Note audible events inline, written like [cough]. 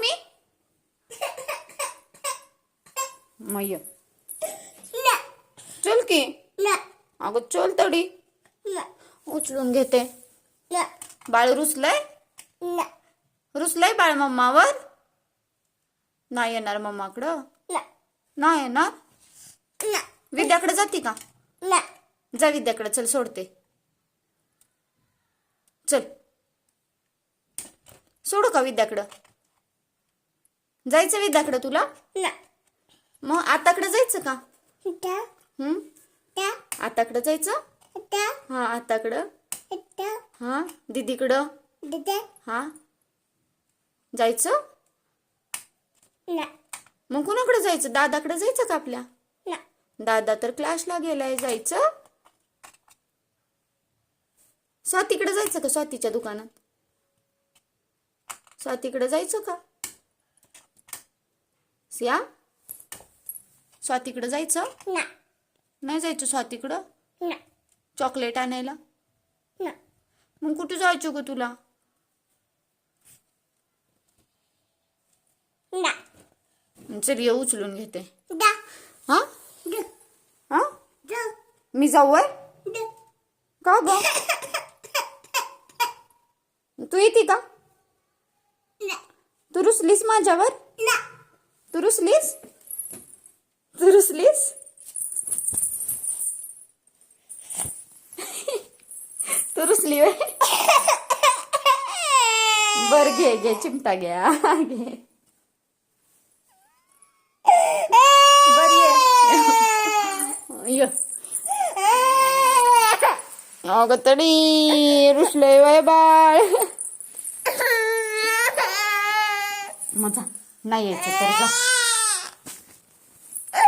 मी? मग ये. चल की. अगं चल तडी. उचलून घेते. बाळ रुसलंय? रुसलंय बाळ मम्मावर? नाही येणार मम्माकडं. नाही येणार? विद्याकडे जाते का? जा विद्याकडे चल सोडते. चल. सोडू का विद्याकडं? जायचं विद्याकडं तुला? मग आताकडे जायचं का? हम्म आताकडे जायचं? हा आताकडं. हा दीदीकडं. हा. जायचं? मग कुणाकडे जायचं? दादाकडे जायचं का आपल्या? दादा तर क्लासला गेलाय जायचं? स्वातीकडे जायचं का? स्वातीच्या दुकानात? स्वातीकडे जायचं का? सिया स्वातीकडे जायचं? नाही जायचं स्वातीकडं? चॉकलेट आणायला? मग कुठे जायचं ग तुला? चल ये उचलून घेते. हा? हा? मी जाऊ का ग? [laughs] तू येते का? तू रुसलीस माझ्यावर? तू रुसलीस तू रुसलीस तू रुसली बर घे घे चिमटा घ्या घे. बर ये. अगं तडी रुसले वय बाळ. मजा. नाही यायचं तर जा.